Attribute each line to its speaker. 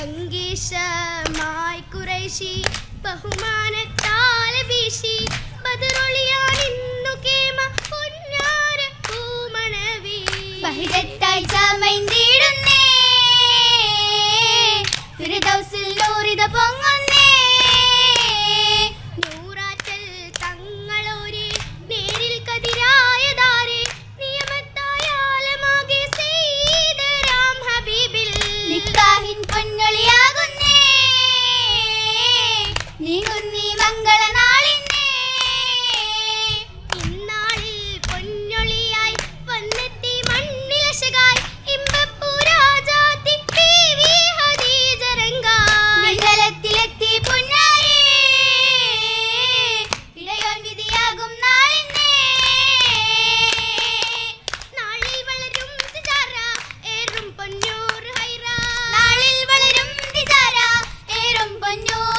Speaker 1: പങ്കീഷമായി കുറേശി ബഹുമാനത്താൽ വീശി. ബദറൊളിയാനിന്നു കേമ പൊന്നാര പൂമണവി.
Speaker 2: ബഹിരത്തായി ചമൈ കർത്താവിൻ 안녕.